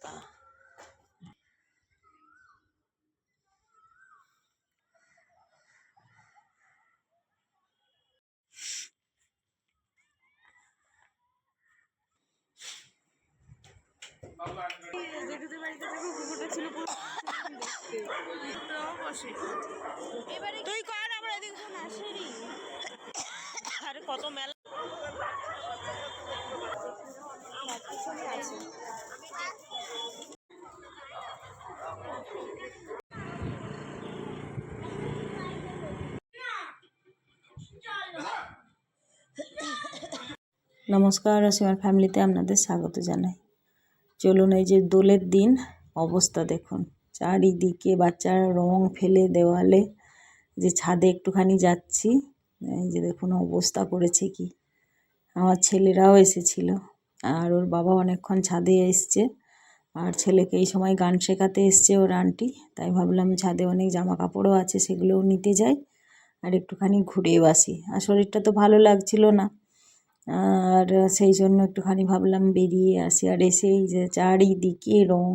অবস্থা। জেঠুদের বাড়িতে দেখো কুকুরটা ছিল পুরো দেখতে। একদম অসুবিধা তুই কর আমরা এদিক আসেনি আরে কত মেলা আছে নমস্কার অসীমার ফ্যামিলিতে আপনাদের স্বাগত জানাই। চলুন এই যে দোলের দিন, অবস্থা দেখুন। চারিদিকে বাচ্চারা রং ফেলে দেওয়ালে, যে ছাদে একটুখানি যাচ্ছি, এই যে দেখুন অবস্থা করেছে কি। আমার ছেলেরাও এসেছিল, আর ওর বাবা অনেকক্ষণ ছাদে এসছে, আর ছেলেকে এই সময় গান শেখাতে এসছে ওর আন্টি, তাই ভাবলাম ছাদে অনেক জামা কাপড়ও আছে, সেগুলোও নিতে যাই, আর একটুখানি ঘুরেও আসি। আর শরীরটা তো ভালো লাগছিল না আর সেই জন্য একটুখানি ভাবলাম বেরিয়ে আসি। আর এসেই যে চারিদিকে রং,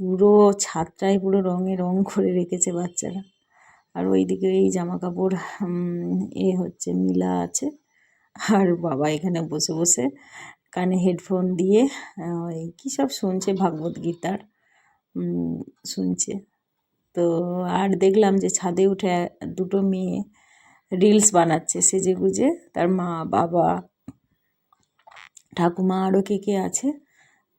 পুরো ছাদটাই পুরো রঙে রং করে রেখেছে বাচ্চারা। আর ওইদিকে এই জামা কাপড় এ হচ্ছে মিলা আছে। আর বাবা এখানে বসে বসে কানে হেডফোন দিয়ে ওই কী সব শুনছে ভাগবত গীতার? শুনছে। তো আর দেখলাম যে ছাদে উঠে দুটো মেয়ে রিলস বানাচ্ছে, সেজে গুজে। তার মা, বাবা, ঠাকুমা আরও কে কে আছে,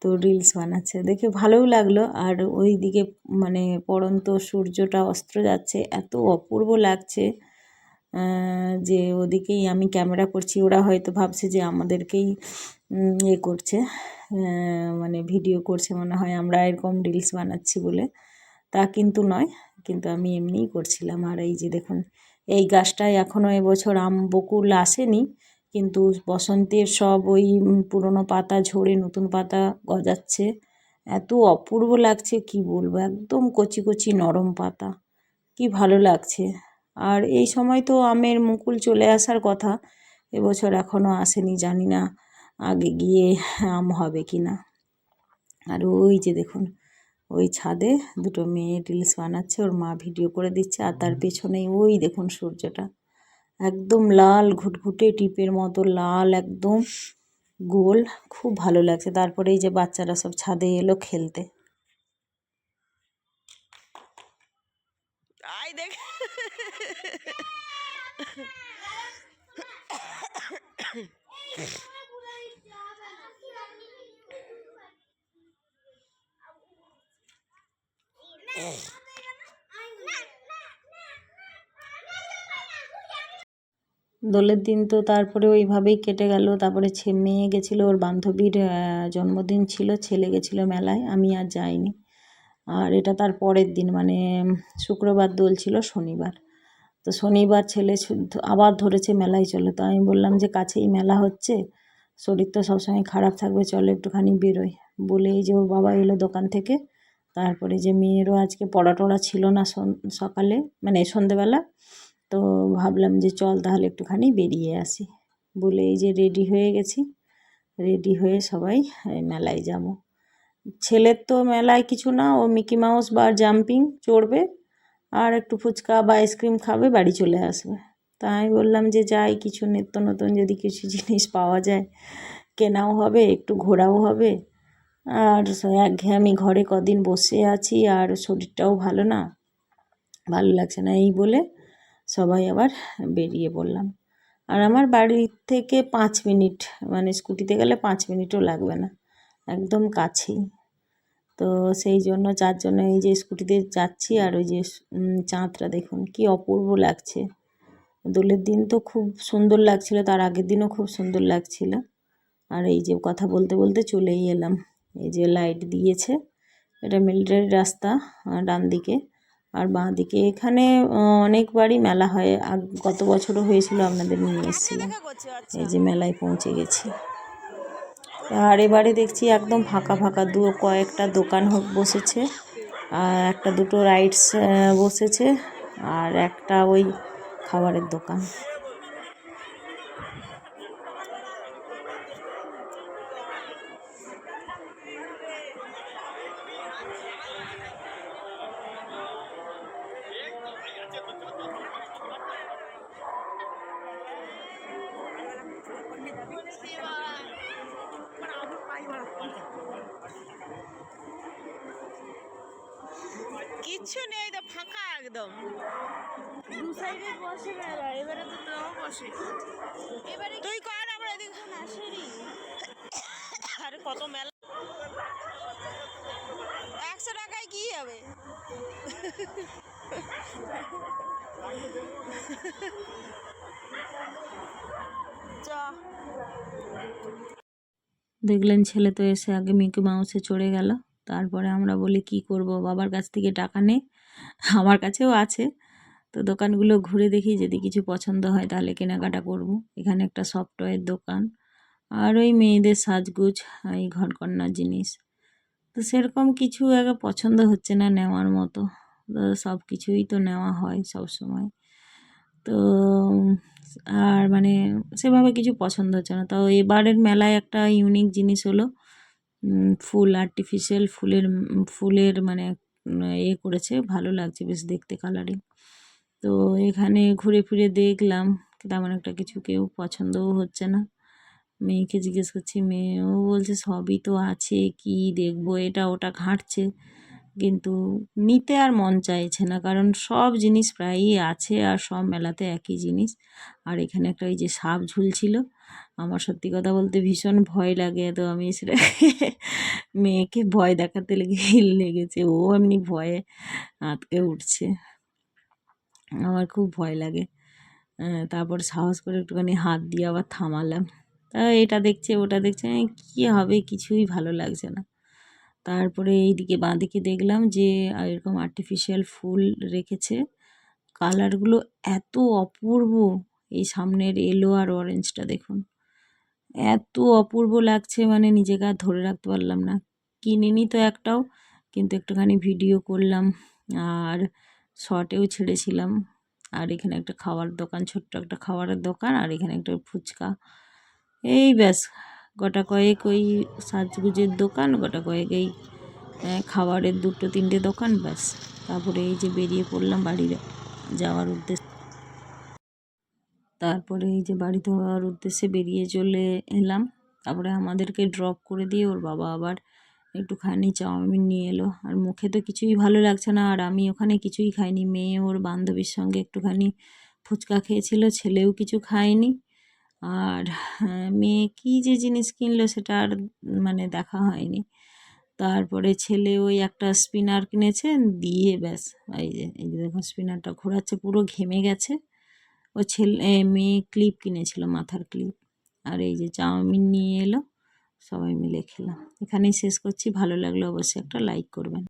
তো রিলস বানাচ্ছে। দেখে ভালোও লাগল। আর ওই দিকে মানে পড়ন্ত সূর্যটা অস্ত্র যাচ্ছে, এত অপূর্ব লাগছে যে ওদিকেই আমি ক্যামেরা করছি। ওরা হয়তো ভাবছে যে আমাদেরকেই এ করছে মানে ভিডিও করছে। মনে হয় আমরা এরকম রিলস বানাচ্ছি বলে। তা কিন্তু নয়, কিন্তু আমি এমনিই করছিলাম। আর এই যে দেখুন এই গাছটায় এখনও এবছর আম, বকুল আসেনি, কিন্তু বসন্তের সব ওই পুরনো পাতা ঝরে নতুন পাতা গজাচ্ছে। এত অপূর্ব লাগছে, কি বলব? একদম কচি কচি নরম পাতা। কি ভালো লাগছে। আর এই সময় তো আমের মুকুল চলে আসার কথা, এবছর এখনও আসেনি, জানি না আগে গিয়ে আম হবে কি না আর ওই যে দেখুন ওই ছাদে দুটো মেয়ে রিলস বানাচ্ছে ওর মা ভিডিও করে দিচ্ছে আর তার পেছনেই ওই দেখুন সূর্যটা একদম লাল ঘুটঘুটে টিপের মতো লাল একদম গোল খুব ভালো লাগছে তারপরে এই যে বাচ্চারা সব ছাদে এলো খেলতে আই দেখ দোলের দিন তো তারপরে ওইভাবেই কেটে গেল। তারপরে মেয়ে গেছিল, ওর বান্ধবীর জন্মদিন ছিল, ছেলে গেছিল মেলায়, আমি আর যাইনি। আর এটা তার পরের দিন মানে শুক্রবার দোল ছিল শনিবার। তো শনিবার ছেলে আবার ধরেছে মেলায় চলো। তো আমি বললাম যে, কাছেই মেলা হচ্ছে, শরীর তো সবসময় খারাপ থাকবে, চলো একটুখানি বেরোই। বলে এই যে, ওর বাবা এলো দোকান থেকে। তারপরে যে মেয়েরও আজকে পড়া টড়া ছিল না সকালে মানে সন্ধেবেলা, তো ভাবলাম যে চল তাহলে একটুখানি বেরিয়ে আসি। বলে এই যে রেডি হয়ে গেছি, রেডি হয়ে সবাই মেলায় যাব। ছেলের তো মেলায় কিছু না, ও মিকি মাউস বা জাম্পিং চড়বে, আর একটু ফুচকা বা আইসক্রিম খাবে, বাড়ি চলে আসবে। তাই আমি বললাম যে যাই, কিছু নিত্য নতুন যদি কিছু জিনিস পাওয়া যায়, কেনাও হবে, একটু ঘোরাও হবে। আর একঘেয়েমি ঘরে কদিন বসে আছি আর শরীরটাও ভালো না। ভালো লাগছে না এই বলে সবাই আবার বেরিয়ে পড়লাম। আর আমার বাড়ি থেকে পাঁচ মিনিট মানে স্কুটিতে গেলে পাঁচ মিনিটও লাগবে না, একদম কাছেই। তো সেই জন্য, যার জন্য এই যে স্কুটিতে যাচ্ছি আর ওই যে চাঁদটা দেখুন কি অপূর্ব লাগছে। দোলের দিন তো খুব সুন্দর লাগছিল, তার আগের দিনও খুব সুন্দর লাগছিল। আর এই যে কথা বলতে বলতে চলেই এলাম। এই যে লাইট দিয়েছে। এটা মিলিটারি রাস্তা ডান দিকে আর বাঁ দিকে এখানে অনেকবারই মেলা হয়। গত বছরও হয়েছিল আপনাদের নিয়ে এসেছিলাম এই যে মেলায় পৌঁছে গেছি। আর এবারে দেখছি একদম ফাঁকা ফাঁকা দু কয়েকটা দোকান বসেছে। আর একটা দুটো রাইডস বসেছে। আর একটা ওই খাবারের দোকান। কিচ্ছু নেই তো ফাঁকা একদম। দু সাইডে বসে এবারে তো বসে। এবারে তুই কর আমরা এদিকে আসেনি। আরে কত মেলা। একশো টাকায় কি হবে? দেখলেন ছেলে তো এসে আগে মিকি মাউসে চড়ে গেল। তারপরে আমরা বলি, কি করব? বাবার কাছ থেকে টাকা নে। আমার কাছেও আছে। তো দোকানগুলো ঘুরে দেখি, যদি কিছু পছন্দ হয় তাহলে কেনাকাটা করব। এখানে একটা সফটওয়্যার দোকান। আর ওই মেয়েদের সাজগুজ, এই ঘরকন্নার জিনিস। তো সেরকম কিছু আগে পছন্দ হচ্ছে না নেওয়ার মতো। সব কিছুই তো নেওয়া হয় সব সময় তো আর মানে সেভাবে কিছু পছন্দ হচ্ছে না। তো এবারের মেলায় একটা ইউনিক জিনিস হলো ফুল আর্টিফিশিয়াল ফুলের ফুলের মানে এ করেছে। ভালো লাগছে বেশ দেখতে কালারিং তো এখানে ঘুরে ফিরে দেখলাম, তেমন একটা কিছু কেউ পছন্দও হচ্ছে না। মেয়েকে জিজ্ঞেস করছি, মেয়েও বলছে সবই তো আছে, কি দেখব? এটা ওটা ঘাঁটছে। কিন্তু নিতে আর মন চাইছে না, কারণ সব জিনিস প্রায়ই আছে আর সব মেলাতে একই জিনিস। আর এখানে একটা ওই যে সাপ ঝুলছিল, আমার সত্যি কথা বলতে ভীষণ ভয় লাগে। তো আমি সেটা মেয়েকে ভয় দেখাতে লেগে লেগেছে, ও এমনি ভয়ে আঁতকে উঠছে। আমার খুব ভয় লাগে। তারপর সাহস করে একটুখানি হাত দিয়ে আবার থামালাম। তা এটা দেখছে, ওটা দেখছে কী হবে, কিছুই ভালো লাগছে না। তারপরে এইদিকে বাঁদিকে দেখলাম যে এরকম আর্টিফিশিয়াল ফুল রেখেছে। কালারগুলো এত অপূর্ব। এই সামনের এলো আর অরেঞ্জটা দেখুন। এত অপূর্ব লাগছে মানে নিজেকে আর ধরে রাখতে পারলাম না। কিনিনি তো একটাও, কিন্তু একটুখানি ভিডিও করলাম আর শর্টেও ছেড়েছিলাম। আর এখানে একটা খাওয়ার দোকান, ছোট্ট একটা খাবারের দোকান আর এখানে একটা ফুচকা। এই ব্যাস। গোটা কয়েক ওই সাজগুজের দোকান, গোটা কয়েক এই খাবারের দুটো তিনটে দোকান, ব্যাস। তারপরে এই যে বেরিয়ে পড়লাম বাড়ি যাওয়ার উদ্দেশ্যে। তারপরে এই যে বাড়ি যাওয়ার উদ্দেশ্যে বেরিয়ে চলে এলাম। তারপরে আমাদেরকে ড্রপ করে দিয়ে ওর বাবা আবার একটুখানি চাউমিন নিয়ে এলো। আর মুখে তো কিছুই ভালো লাগছে না, আর আমি ওখানে কিছুই খাইনি। মেয়ে ওর বান্ধবীর সঙ্গে একটুখানি ফুচকা খেয়েছিল, ছেলেও কিছু খায়নি। আর হ্যাঁ, মেয়ে কী যে জিনিস কিনলো সেটা আর মানে দেখা হয়নি। তারপরে ছেলে ওই একটা স্পিনার কিনেছে দিয়ে ব্যাস। এই যে এই যে দেখো স্পিনারটা ঘোরাচ্ছে পুরো ঘেমে গেছে। ও ছেলে মেয়ে ক্লিপ কিনেছিল মাথার ক্লিপ আর এই যে চাউমিন নিয়ে এলো সবাই মিলে খেলাম। এখানেই শেষ করছি ভালো লাগলে অবশ্যই একটা লাইক করবেন।